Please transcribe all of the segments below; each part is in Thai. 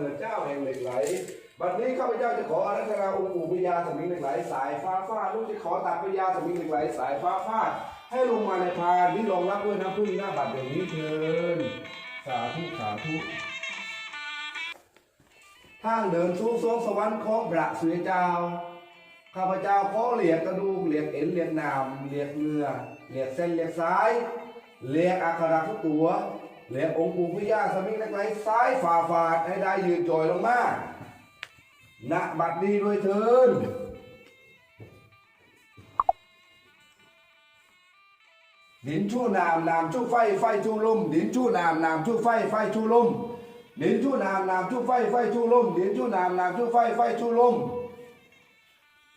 เนิดเจ้าแห่งเหล็กไหล บัดนี้ข้าพเจ้าจะขออารัธนาองค์ปู่พญาสมิงเหล็กไหลสายฟ้าฟาดลูกจะขอตัดพญาสมิงเหล็กไหลสายฟ้าฟาดให้ลงมาในพานที่รองรับด้วยน้ำพึ่งหน้าบัดเดี๋ยวนี้เชิญสาธุสาธุทางเดินสู่สวงสวรรค์ของพระสุริยเจ้า ข้าพเจ้าขอเหลียกกระดูกเหลียกเอ็นเหลียกนามเหลียกเนื้อเหลียกเส้นเหลียกสายเหลียกอักขระทุกตัว เหลียกองค์ปู่พญาสมิงเล็กไหลซ้ายฝ่าฝาดให้ได้ยืนจอยลงมาณบัดนี้ด้วยเถินดินชู้นามนามชู้ไฟไฟชู้ลมดินชู้นามนามชู้ไฟไฟชู้ลมดินชู้นามนามชู้ไฟไฟชู้ลมดินชู้นามนามชู้ไฟไฟชู้ลม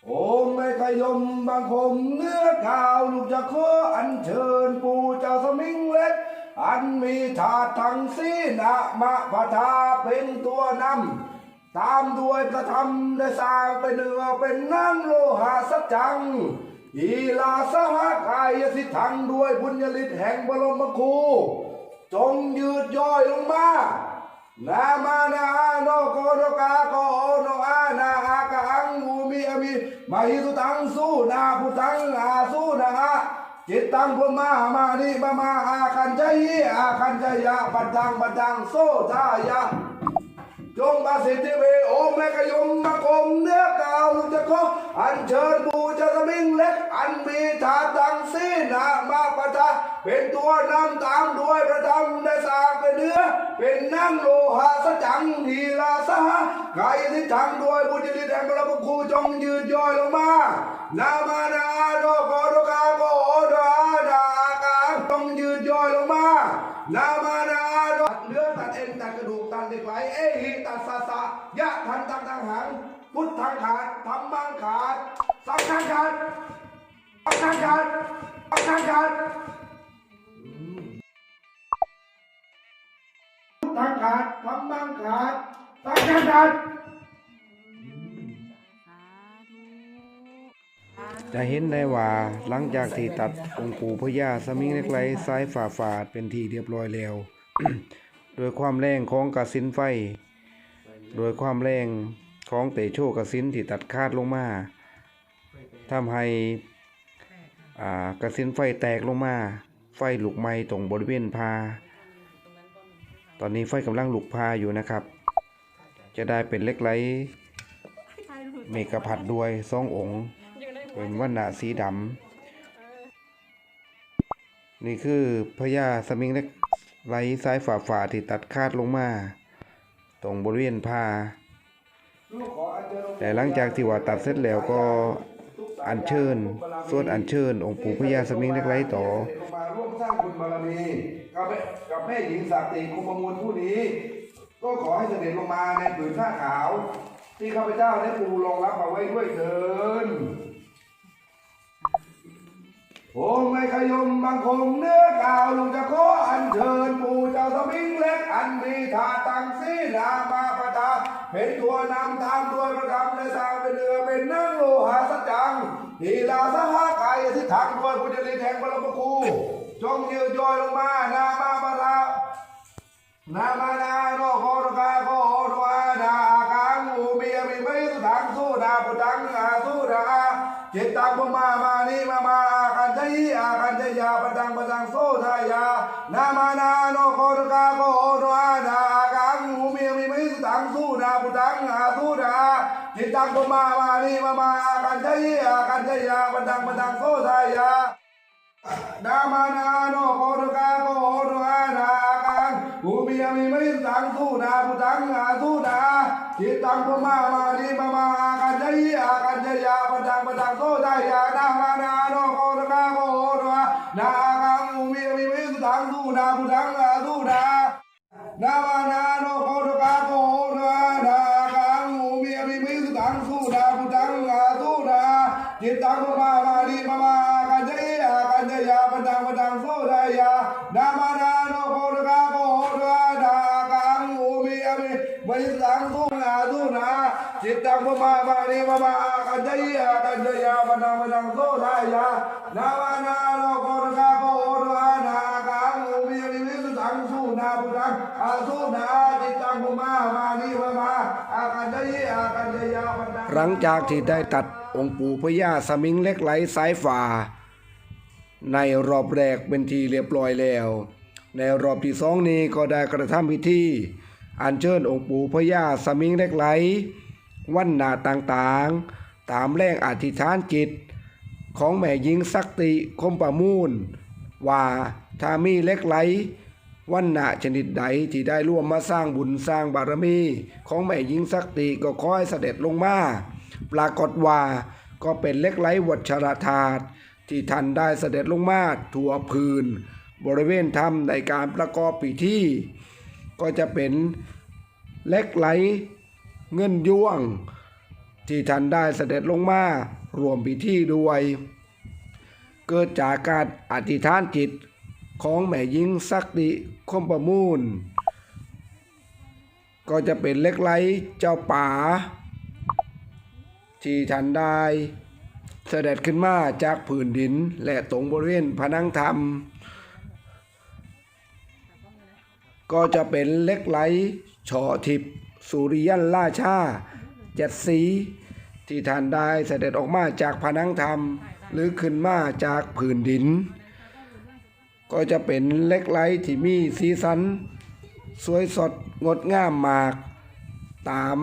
โอมไม่ขยมบางคมเนื้อข่าวลูกจะขออัญเชิญปู่เจ้าสมิงเล็ก อันมีถาดทั้งสีนะมะพะทาเป็นตัวนำตามด้วยพระธรรมได้สร้างเป็นเนื้อเป็นน้ำโลหะสัจจังอีลาสหกายสิทธังด้วยบุญญาฤทธิ์แห่งบรมครูจงยืดย่อยลงมานามานาโนโกโนกาโกโนอานาอากะอังมูมีอมิมาหิตุตังสู้นาพุตังอาสู้นาอา จิตตังพุมามานิมามาอาคันใจหิอาคันใจยะปัดดังปัดดังโซทายะจงประสิทธิเวโอมแมกยมาะขออันเชิญบูชาสมิงเล็ก อันมีถาตังสีนามาปะทะเป็นตัวนำตามด้วยพระธรรมได้สางเป็นเนื้อ เป็นนั่งโลหะสจังทีลาสหกายทิฏฐังด้วยบุญญาฤทธิ์แห่งพระพุทธครูจงยืดย่อยลงมานามานาโดโกโดกาโกโอดาดากาจงยืดย่อยลงมานามานาโดตัดเนื้อตัดเอ็นตัดกระดูกตัดเหล็กไหลเอหิตัดสาสะยะทันตังตังหัง พุทธังขาดธรรมังขาดสังฆังขาดสังฆังขาดสังฆังขาดพุทธังขาดธรรมังขาดสังฆังขาดจะเห็นได้ว่าหลังจากที่ตัดองค์ปู่พญาสมิงเล็กไหลซ้ายฝ่าฝาดเป็นที่เรียบร้อยแล้ว โดยความแรงของกระสินไฟ โดยความแรง ของเตโชกระสินที่ตัดคาดลงมาทำให้กระสินไฟแตกลงมา ไฟลุกไหม้ตรงบริเวณพา ตอนนี้ไฟกำลังลุกพาอยู่นะครับ จะได้เป็นเล็กไหลเมกะพัดด้วยสององค์ เป็นวันณะสีดำนี่คือพญาสมิงเล็กไหลซ้ายฝ่าฝ่าที่ตัดคาดลงมา ตรงบริเวณผ้า แต่หลังจากที่ว่าตัดเสร็จแล้วก็อัญเชิญสวดอัญเชิญ องค์ปู่พญาสมิงเล็กไหลต่อมาร่วมสร้างบุญบารมีกับแม่กับแม่หญิงศักดิ์ติคุมมูลผู้นี้ ก็ขอให้เสด็จลงมาในผืนผ้าขาว ที่ข้าพเจ้าได้ปูรองรับเอาไว้ด้วยเถินโอ้ไม่ขยมบางคมเนื้อกาวลุงจะขออัญเชิญปู่เจ้าสมิงเล็กอันมีถาตังสีนามา เป็นตัวนำตามด้วยประธรรมและสร้างเป็นเรือเป็นนั่งโลหะสัจจังทีลาสหกายทิฏฐังด้วยพุทธลิแห่งบรมครูจงยืดย่อยลงมานามาปะทานามานาโนโคโนกาโคโอนวานาคังอูเมีอมิไม่สุทังสู้นาปุตังอาสู้นาจิตตังปมามานิมามาอาคันใจอาคันใจยาปตังปตังโซทายานามา ตตังปมามานิมามาอาคันใจอาคันใจยาปตังปตังโซทายานามานาโนโคโรกาโกโอโนอานาอากังภูมิยามิไม่สังสู้นาพุตังอาสู้นาจิตตังพุมามานิมามาอากันจยอากันจยาปตังปตังโซทายานามานาโนโคโรกาโกโอโนอานาอากังภูมิยามิไม่สังสู้นาพุตังอาสู้นานามา มามานิมามากันจยากันจยาปนังปนังโสทายานามานาโลโกรกาโกโอรวานากังอุมิยนิวิสุตังสุนาปุตังอาสุนาจิตังพมามานิมามาอากันจยากันจยาปนังหลังจากที่ได้ตัดองค์ปู่พญาสมิงเล็กไหลสายฝ่า ในรอบแรกเป็นทีเรียบร้อยแล้ว ในรอบที่สองนี้ก็ได้กระทำพิธีอัญเชิญองค์ปู่พญาสมิงเล็กไหล วันนาต่างๆ ตามแรงอธิษฐานจิต ของแม่หญิงสักติคมประมูล ว่าถ้ามีเล็กไหลวันณะชนิดใดที่ได้ร่วมมาสร้างบุญสร้างบารมี ของแม่หญิงสักติก็คอยเสด็จลงมา ปรากฏว่าก็เป็นเล็กไหลวัชรธาตที่ท่านได้เสด็จลงมาทั่วพื้น บริเวณถ้ำในการประกอบพิธีก็จะเป็นเล็กไหล เงินยวง ที่ท่านได้เสด็จลงมารวมพิธีด้วย เกิดจากการอธิษฐานจิตของแม่หญิงสักดิคมประมูล ก็จะเป็นเล็กไหลเจ้าป่า ที่ท่านได้เสด็จขึ้นมาจากผืนดินและตรงบริเวณผนังธรรม ก็จะเป็นเล็กไหลช่อทิพย์ สุริยันราชาเจ็ดสี ที่ท่านได้เสด็จออกมาจากผนังธรรม หรือขึ้นมาจากผืนดิน ก็จะเป็นเล็กไลที่มีสีสัน สวยสดงดงามมาก ตาม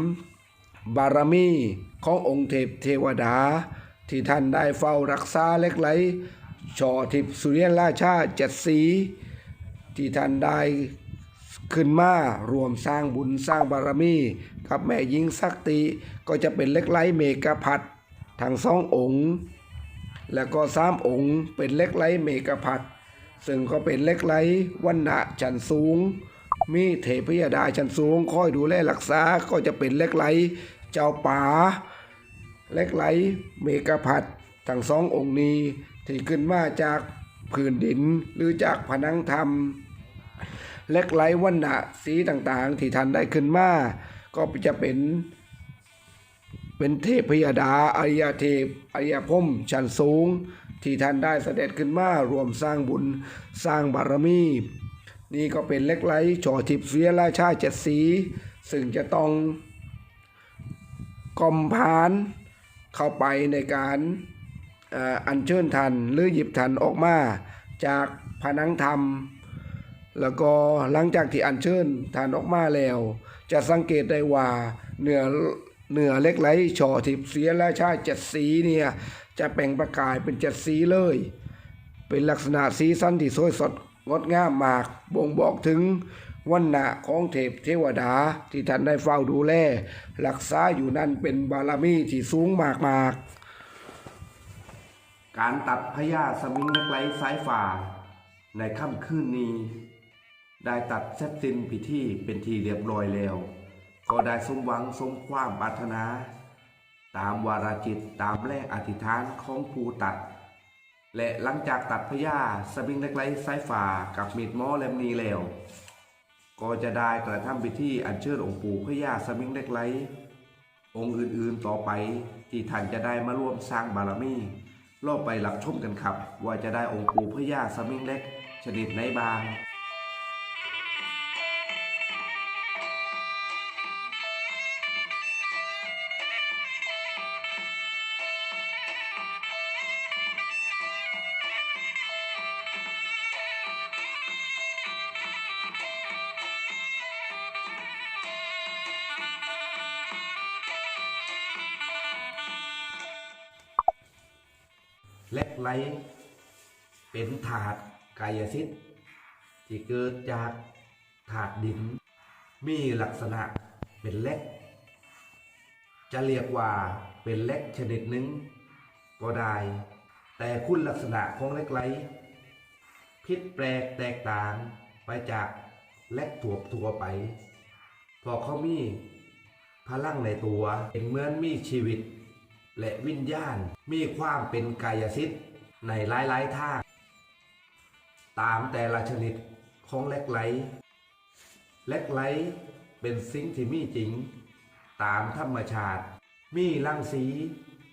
บารมีขององค์เทพเทวดา ที่ท่านได้เฝ้ารักษาเล็กไลช่อทิพสุริยนราชาเจ็ดสี ที่ท่านได้ ขึ้นมารวมสร้างบุญสร้างบารมีกับแม่หญิงสักติก็จะเป็นเล็กไหลเมกะพัดทั้งสององค์ แล้วก็สามองค์เป็นเล็กไหลเมกะพัดซึ่งก็เป็นเล็กไหลวันณะชั้นสูง มีเทพยดาชั้นสูงคอยดูแลรักษาก็จะเป็นเล็กไหลเจ้าป่าเล็กไหลเมกะพัดทั้งสององค์นี้ที่ขึ้นมาจากพื้นดินหรือจากผนังธรรม เล็กไหลวันณะสีต่างๆ ที่ท่านได้ขึ้นมาก็จะเป็น เป็นเทพพยดาอริยเทพอริยพรมชั้นสูง ที่ท่านได้เสด็จขึ้นมารวมสร้างบุญสร้างบารมี นี่ก็เป็นเล็กไหลช่อทิพย์เสียราชาเจ็ดสี ซึ่งจะต้องกลมพานเข้าไปในการอัญเชิญทันหรือหยิบทันออกมาจากผนังธรรม แล้วก็หลังจากที่อัญเชิญทานออกมาแล้ว จะสังเกตได้ว่าเนื้อเนื้อเล็กไหลช่อทิพเสียราชาเจ็ดสีเนี่ยจะแปลงประกายเป็นเจ็ดสีเลย เป็นลักษณะสีสันที่สวยสดงดงามมากบ่งบอกถึงวันณะของเทพเทวดาที่ท่านได้เฝ้าดูแลรักษาอยู่นั่นเป็นบารมีที่สูงมากมากการตัดพญาสมิงเล็กไหลสายฝ่า ในค่ำคืนนี้ ได้ตัดเสร็จสิ้นพิธีเป็นที่เรียบร้อยแล้ว ก็ได้สมหวังสมความปรารถนา ตามวาราจิตตามแรงอธิษฐานของผู้ตัด และหลังจากตัดพญาสมิงเล็กไหลสายฝ่ากับมีดหมอเล่มนี้แล้ว ก็จะได้กระทำพิธีอัญเชิญองค์ปู่พญาสมิงเล็กไหลองค์อื่นๆต่อไปที่ท่านจะได้มาร่วมสร้างบารมีรอบไปรับชมกันครับ ว่าจะได้องค์ปู่พญาสมิงเล็ก ชนิดไหนบ้าง เล็กไหลเป็นถาดกายสิทธิ์ที่เกิดจากถาดดิน มีลักษณะเป็นเล็กจะเรียกว่าเป็นเล็กชนิดหนึ่งก็ได้ แต่คุณลักษณะของเล็กไหลผิดแปลกแตกต่างไปจากเล็กถั่วทั่วไป พอเขามีพลังในตัวเป็นเหมือนมีชีวิต และวิญญาณมีความเป็นกายสิทธิ์ในหลายๆท่าตามแต่ละชนิดของเล็กไหลเล็กไหลเป็นสิ่งที่มีจริง ตามธรรมชาติ มีรังสี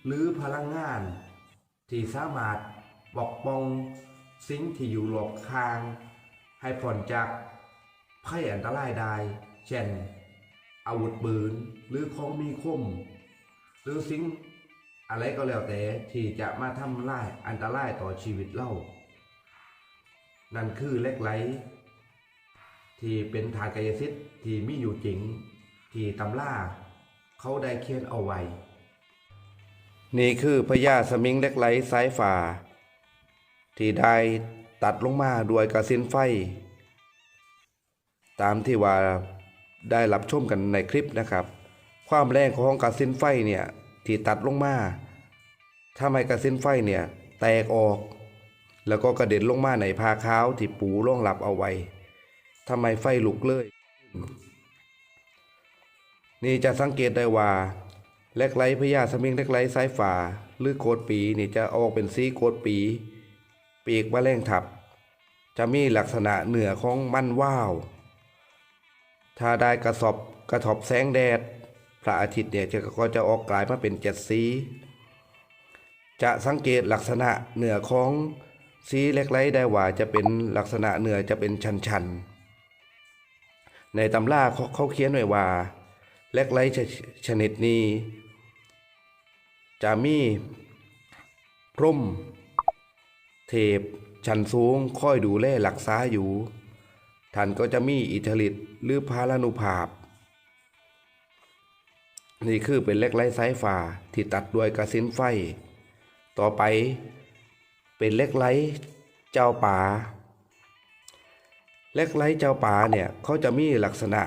หรือพลังงาน ที่สามารถปกป้องสิ่งที่อยู่รอบข้าง ให้พ้นจากภัยอันตรายได้เช่น อาวุธปืนหรือของมีคม หรือสิ่ง อะไรก็แล้วแต่ที่จะมาทำลายอันตรายต่อชีวิตเรานั่นคือเล็กไหล ที่เป็นทางกายสิทธิ์ที่มีอยู่จริง ที่ตำล่า เขาได้เขียนเอาไว้ นี่คือพญาสมิงเล็กไหลสายฝ่า ที่ได้ตัดลงมาด้วยกระสินไฟ ตามที่ว่าได้รับชมกันในคลิปนะครับ ความแรงของกระสินไฟเนี่ย ที่ตัดลงมาถ้าไม่กระสินไฟเนี่ย แตกออก แล้วก็กระเด็นลงมาในพาขาวที่ปูร่องหลับเอาไว้ทำไมไฟลุกเลย นี่จะสังเกตได้ว่าเล็กไหลพญาสมิงเล็กไหลสายฝ่าหรือโกดปีนี่จะออกเป็นสีโกดปี ปีกแมลงทับ จะมีลักษณะเหนือของมันว่าว ถ้าได้กระสอบกระทบแสงแดด ระอาทิตย์เนี่ยจะก็จะออกกลายมาเป็นเจ็ดสี จะสังเกตลักษณะเหนือของสีเล็กไหลได้ว่าจะเป็นลักษณะเหนือจะเป็นชันๆในตำราเขาเขาเขียนไว้ว่าเล็กไหลชชนิดนี้ จะมีพร่มเทพชันสูงคอยดูแลรักษาอยู่ ท่านก็จะมีอิทธิฤทธิ์หรือพาลานุภาพ นี่คือเป็นเล็กไหลสายฟ้าที่ตัดด้วยกระสินไฟ ต่อไปเป็นเล็กไหลเจ้าป่าเล็กไหลเจ้าป่าเนี่ยเขาจะมีลักษณะ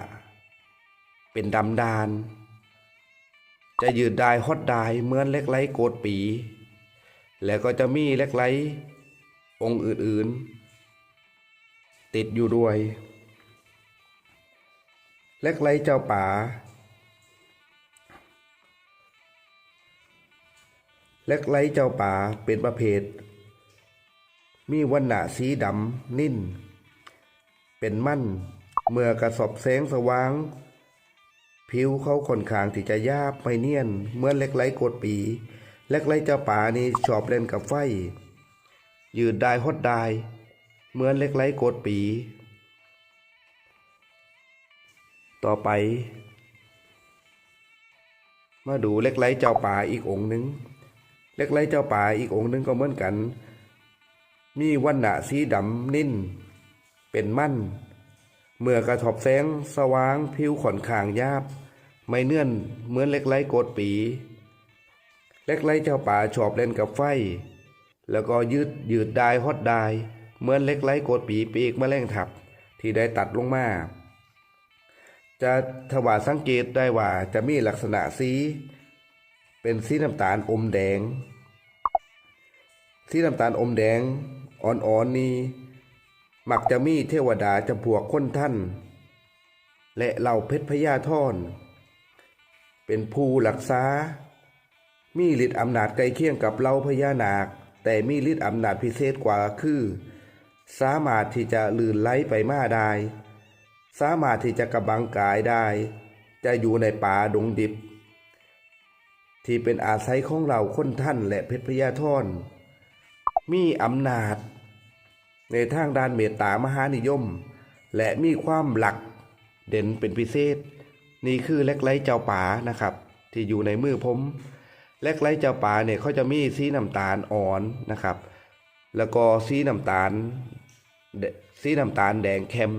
เป็นดำดาน จะยืดได้ฮอดได้เหมือนเล็กไหลโกดปี แล้วก็จะมีเล็กไหลองค์อื่นๆ ติดอยู่ด้วย เล็กไหลเจ้าป่า เล็กไหลเจ้าป่าเป็นประเภท มีวันหนาสีดำนิ่น เป็นมั่น เมื่อกระสอบแสงสว่าง ผิวเขาค่อนข้างที่จะยาบไม่เนียนเหมือนเล็กไหลโกดปีเล็กไหลเจ้าป่านี่ชอบเล่นกับไฟ ยืดได้ฮดได้เหมือนเล็กไหลโกดปี ต่อไป มาดูเล็กไหลเจ้าป่าอีกองค์หนึ่ง เล็กไหลเจ้าป่าอีกองค์หนึ่งก็เหมือนกัน มีวันหนาสีดำนิ่น เป็นมั่น เมื่อกระทบแสงสว่างผิวขอนข้างยาบ ไม่เนื่อนเหมือนเล็กไหลโกดปีเล็กไหลเจ้าป่าชอบเล่นกับไฟ แล้วก็ยืดยืดได้ฮอดได้เหมือนเล็กไหลโกดปีปีกแมลงทับที่ได้ตัดลงมาจะถวาสังเกตได้ว่าจะมีลักษณะสี เป็นสีน้ำตาลอมแดง สีน้ำตาลอมแดงอ่อนๆนี้มักจะมีเทวดาจำพวกคนท่าน และเหล่าเพชรพญาท่อน เป็นผู้รักษามีฤทธิ์อำนาจใกล้เคียงกับเหล่าพญานาค แต่มีฤทธิ์อำนาจพิเศษกว่าคือ สามารถที่จะลื่นไหลไปมาได้ สามารถที่จะกระบังกายได้ จะอยู่ในป่าดงดิบ ที่เป็นอาศัยของเราคนท่านและเพชรพญาท่อน มีอำนาจ ในทางด้านเมตตามหานิยม และมีความหลักเด่นเป็นพิเศษ นี่คือเล็กไหลเจ้าป่านะครับ ที่อยู่ในมือผมเล็กไหลเจ้าป่าเนี่ยเขาจะมีสีน้ำตาลอ่อนนะครับ แล้วก็สีน้ำตาลสีน้ำตาลแดงเข้ม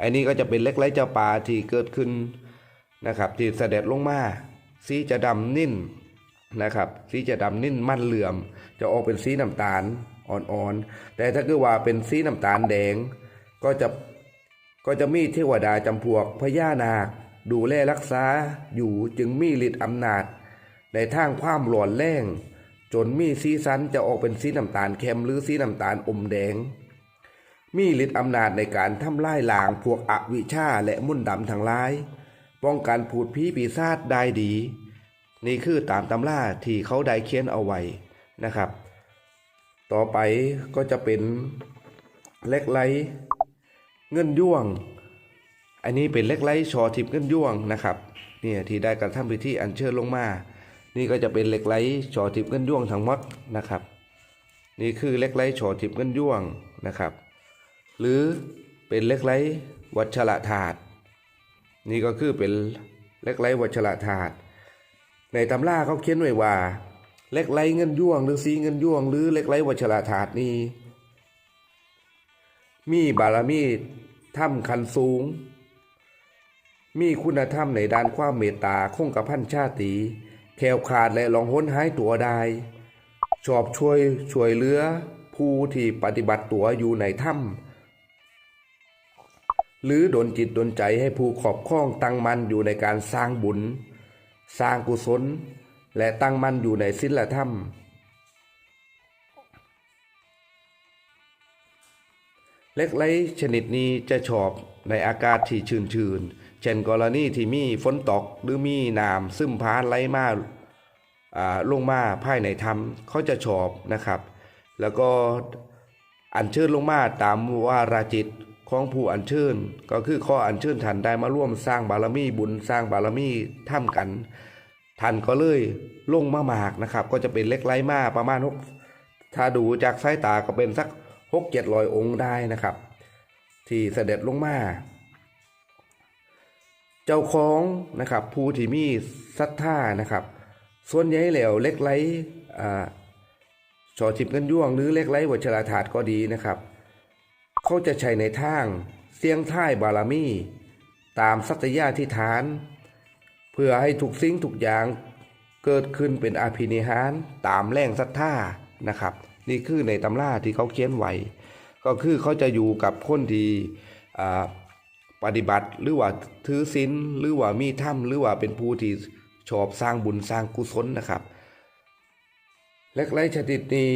อันนี้ก็จะเป็นเล็กไหลเจ้าป่าที่เกิดขึ้นนะครับที่เสด็จลงมาสีจะดำนิ่นนะครับสีจะดำนิ่นมั่นเหลื่อม จะออกเป็นสีน้ำตาลอ่อนๆ แต่ถ้าคือว่าเป็นสีน้ำตาลแดง ก็จะก็จะมีเทวดาจำพวกพญานาค ดูแลรักษาอยู่จึงมีฤทธิ์อำนาจ ในทางความหลอนแรงจนมีสีสันจะออกเป็นสีน้ำตาลเข้มหรือสีน้ำตาลอมแดง มีฤทธิ์อำนาจในการทำลายล้างพวกอวิชชาและมุ่นดำทั้งหลาย ป้องกันผูดผีปีศาจได้ดี นี่คือตามตำราที่เขาได้เขียนเอาไว้ นะครับ ต่อไปก็จะเป็นเล็กไลเงินย่วง อันนี้เป็นเล็กไลชอทิพเงินย่วงนะครับเนี่ยที่ได้กระทำพิธีอัญเชิญลงมา นี่ก็จะเป็นเล็กไลฉอทิพเงินย่วงทั้งหมดนะครับ นี่คือเล็กไลฉอทิพเงินย่วงนะครับ หรือเป็นเล็กไลวัชระธาตุนี่ก็คือเป็นเล็กไลวัชระธาตุในตำราเขาเขียนไว้ว่า เล็กไหลเงินยวง หรือสีเงินยวง หรือเล็กไหลวัชระธาตนี้ มีบารมีถ้ำคันสูง มีคุณธรรมในด้านความเมตตาคงกระพันชาติแควขาดและลองห้นหายตัวได้ ชอบช่วยช่วยเหลือผู้ที่ปฏิบัติตัวอยู่ในถ้ำหรือดนจิตดนใจให้ผู้ขอบข้องตั้งมั่นอยู่ในการสร้างบุญ สร้างกุศล และตั้งมั่นอยู่ในศีลธรรม เล็กไหลชนิดนี้จะชอบในอากาศที่ชื้นชื้นๆเช่นกรณีที่มีฝนตกหรือมีน้ำซึมพานไหลมาอ่าลงมาภายในถ้ำเขาจะชอบนะครับ แล้วก็อัญเชิญลงมาตามวาราจิตของผู้อัญเชิญ ก็คือข้ออัญเชิญท่านได้มาร่วมสร้างบารมีบุญสร้างบารมีถ้ำกัน ท่านก็เลยลงมามากนะครับ ก็จะเป็นเล็กไหลมาประมาณหกถ้าดูจากสายตาก็เป็นสักหกเจ็ดร้อยองค์ได้นะครับ ที่เสด็จลงมา เจ้าของนะครับผู้ที่มีศรัทธานะครับ ส่วนใหญ่แล้วเล็กไลอ่าชอทิพย์เงินยวงหรือเล็กไหลวัชราถาดก็ดีนะครับ เขาจะใช้ในทางเสียงท่ายบารมี ตามสัตยาธิฐาน พื่อให้ทุกสิ่งทุกอย่างเกิดขึ้นเป็นอาภินิหารตามแรงศรัทธานะครับ นี่คือในตำราที่เขาเขียนไว้ ก็คือเขาจะอยู่กับคนที่ปฏิบัติหรือว่าถือศีลหรือว่ามีธรรมหรือว่าเป็นผู้ที่ชอบสร้างบุญสร้างกุศลนะครับเล็กไรชนิดนี้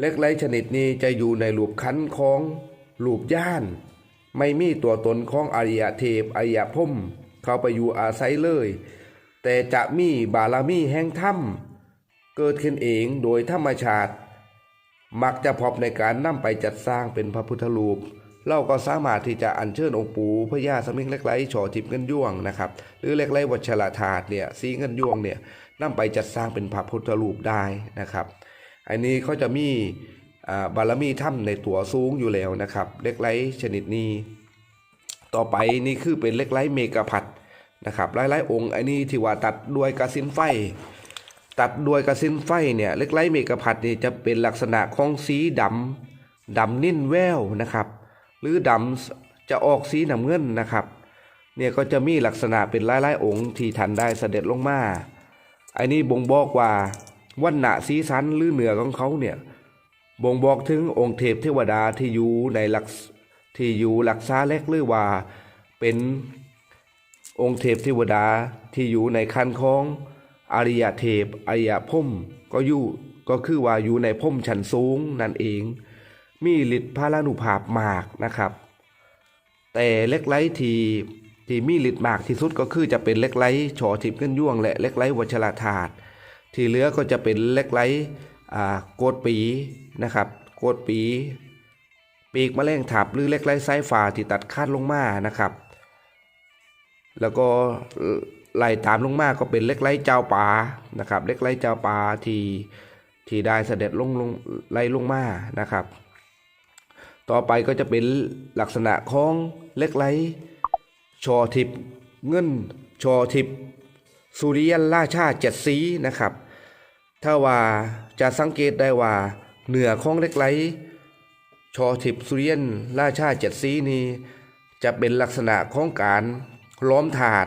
เล็กไรชนิดนี้จะอยู่ในรูปขันของรูปย่าน ไม่มีตัวตนของอริยเทพอริยพรหม เข้าไปอยู่อาศัยเลย แต่จะมีบารมีแห่งธรรมเกิดขึ้นเองโดยธรรมชาติ มักจะพบในการนำไปจัดสร้างเป็นพระพุทธรูปเราก็สามารถที่จะอัญเชิญองค์ปู่พญาสมิงเล็กไรฉอทิพย์เงินยวงนะครับ หรือเล็กไรวัชรธาตุเนี่ยสีเงินยวงเนี่ยนำไปจัดสร้างเป็นพระพุทธรูปได้นะครับ อันนี้เขาจะมีบารมีถ้ำในตัวสูงอยู่แล้วนะครับ เล็กไรชนิดนี้ ต่อไปนี่คือเป็นเล็กไรเมกะพัดนะครับหลายๆองค์อันนี้ที่ว่าตัดด้วยกระสินไฟ ตัดด้วยกระสินไฟเนี่ยเล็กไรเมกะพัดนี่จะเป็นลักษณะของสีดำดำนิ่นแววนะครับ หรือดำจะออกสีน้ำเงินนะครับเนี่ยก็จะมีลักษณะเป็นหลายๆองค์ที่ท่านได้เสด็จลงมาอันนี้บ่งบอกว่าวันณะสีสันหรือเหนือของเขาเนี่ยบ่งบอกถึงองค์เทพเทวดาที่อยู่ในหลัก ที่อยู่หลักษาเล็กหรือว่าเป็นองค์เทพเทวดาที่อยู่ในคันของอริยเทพอริยพรหมก็อยู่ก็คือว่าอยู่ในพรหมชั้นสูงนั่นเอง มีฤทธิ์พารานุภาพมากนะครับ แต่เล็กไรที่ที่มีฤทธิ์มากที่สุดก็คือจะเป็นเล็กไรฉอทิพย์เงินยวงและเล็กไรวัชระธาตุที่เหลือก็จะเป็นเล็กไหลอ่าโกดปีนะครับ โกดปี ปีกแมลงทับหรือเล็กไหลสายฟ้าที่ตัดคาดลงมานะครับ แล้วก็ไล่ตามลงมาก็เป็นเล็กไหลเจ้าป่านะครับ เล็กไหลเจ้าป่าที่ที่ได้เสด็จลงลงไล่ลงมานะครับ ต่อไปก็จะเป็นลักษณะของเล็กไหลชอทิพเงินชอทิพสุริยันราชาเจ็ดสีนะครับ ถ้าว่าจะสังเกตได้ว่าเหนือของเล็กไหล ชอทิพย์สุริยันราชาเจ็ดสีนี้จะเป็นลักษณะของการล้อมถาด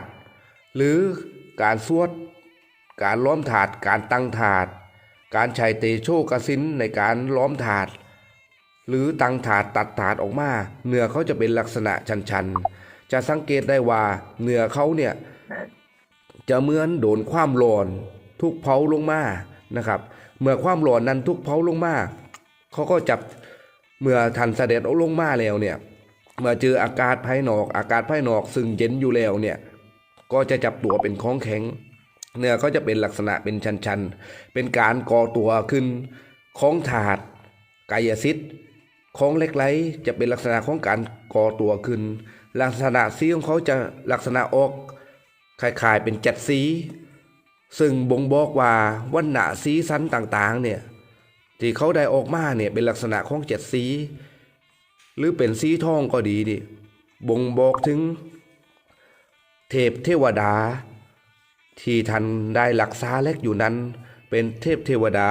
หรือการสวด การล้อมถาด การตั้งถาด การใช้เตโชกสินในการล้อมถาด หรือตั้งถาดตัดถาดออกมาเนื้อเขาจะเป็นลักษณะชันๆ จะสังเกตได้ว่าเนื้อเขาเนี่ยจะเหมือนโดนความร้อนทุกเผาลงมานะครับ เมื่อความร้อนนั้นทุกเผาลงมาเขาก็จับ เมื่อทันเสด็จลงมาแล้วเนี่ยเมื่อเจออากาศภายนอก อากาศภายนอก ซึ่งเย็นอยู่แล้วเนี่ยก็จะจับตัวเป็นของแข็ง เนื้อก็จะเป็นลักษณะเป็นชันๆ เป็นการก่อตัวขึ้นของถาดกายสิทธิ์ของเล็กไหลจะเป็นลักษณะของการก่อตัวขึ้น ลักษณะสีของเขาจะลักษณะออกคล้ายๆเป็นจ็ดสี ซึ่งบ่งบอกว่าวันณะสีสันต่างๆเนี่ย ที่เขาได้ออกมาเนี่ยเป็นลักษณะของเจ็ดสี หรือเป็นสีทองก็ดีดิบ่งบอกถึง เทพเทวดา ที่ท่านได้รักษาเล็กอยู่นั้น เป็นเทพเทวดา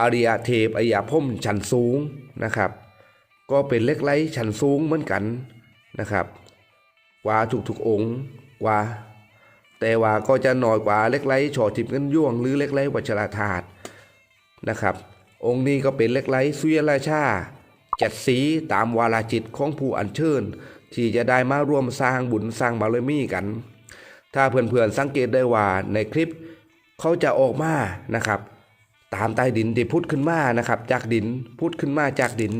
อริยเทพอริยพรหมชั้นสูงนะครับ ก็เป็นเล็กไหลชั้นสูงเหมือนกันนะครับกว่าทุกๆองค์กว่า แต่ว่าก็จะน้อยกว่าเล็กไหลฉอทิพย์เงินยวงหรือเล็กไหลวัชราธาตุ นะครับ องค์นี้ก็เป็นเล็กไหลสุยราชาจัดสีตามวาลาจิตของผู้อัญเชิญ ที่จะได้มาร่วมสร้างบุญสร้างบารมีกัน ถ้าเพื่อนๆสังเกตได้ว่าในคลิปเขาจะออกมานะครับ ตามใต้ดินที่พุทธขึ้นมานะครับ จากดินพุทธขึ้นมาจากดิน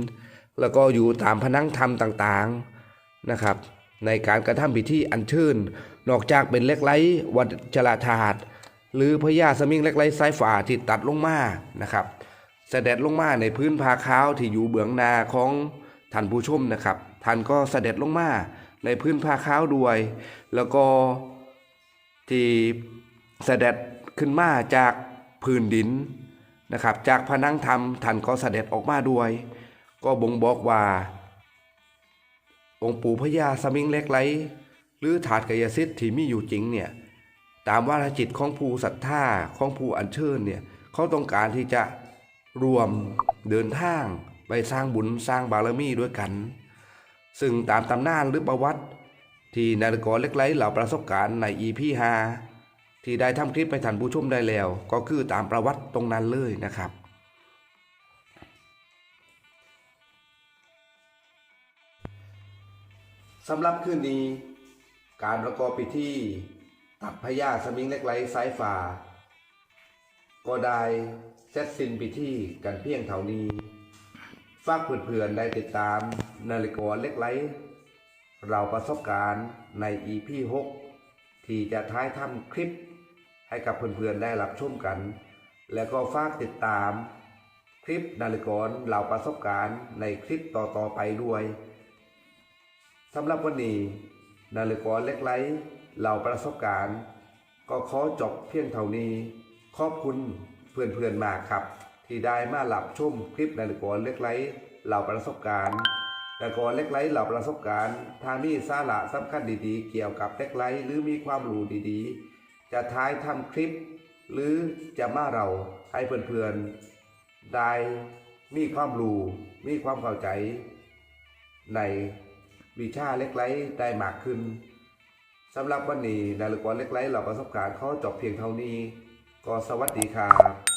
แล้วก็อยู่ตามพนังธรรมต่างๆนะครับ ในการกระทำพิธีอัญเชิญ นอกจากเป็นเล็กไหลวัชรธาตุ หรือพญาสมิงเล็กไหลสายฝาที่ตัดลงมานะครับเสด็จลงมาในพื้นผาขาวที่อยู่เบื้องหน้าของท่านผู้ชมนะครับท่านก็เสด็จลงมาในพื้นผาขาวด้วย แล้วก็ที่เสด็จขึ้นมาจากพื้นดินนะครับจากพนังธรรมท่านก็เสด็จออกมาด้วย ก็บ่งบอกว่า องค์ปู่พญาสมิงเล็กไหลหรือถาดกายสิทธิ์ที่มีอยู่จริงเนี่ย ตามวาระจิตของผู้ศรัทธาของผู้อัญเชิญเนี่ยเขาต้องการที่จะรวมเดินทางไปสร้างบุญสร้างบารมีด้วยกัน ซึ่งตามตำนานหรือประวัติ ที่นาฬิกรเล็กไหลเหล่าประสบการณ์ใน EP 5ที่ได้ทำคลิปไปท่านผู้ชมได้แล้ว ก็คือตามประวัติตรงนั้นเลยนะครับสำหรับคืนนี้การประกอบพิธี ตัพญาสมิงเล็กไหลสายฟ้าก็ได้เสร็จสิ้นพิธีกันเพียงเท่านี้ฝากเพื่อนๆได้ติดตามนาฬิกาเล็กไหลเราประสบการณ์ใน EP 6ที่จะท้ายทำคลิปให้กับเพื่อนๆได้รับชมกัน แล้วก็ฝากติดตามคลิปนาฬิกาเราประสบการณ์ในคลิปต่อๆไปด้วยสำหรับวันนี้นาฬิกาเล็กไร้ เหล่าประสบการณ์ ก็ขอจบเพียงเท่านี้ ขอบคุณเพื่อนๆมากครับ ที่ได้มาหลับชมคลิปนาฬิกาเล็กไรเหล่าประสบการณ์นาฬิกาเล็กไรเหล่าประสบการณ์ทางนี้สาระสำคัญดีๆ เกี่ยวกับเล็กไรหรือมีความรู้ดีๆ จะท้ายทำคลิป หรือจะมาเราให้เพื่อนๆได้มีความรู้มีความเข้าใจ ในวิชาเล็กไรได้มากขึ้น สำหรับวันนี้นาฬิกาเล็กไร้เราประสบการณ์เขาจบเพียงเท่านี้ ก็สวัสดีครับ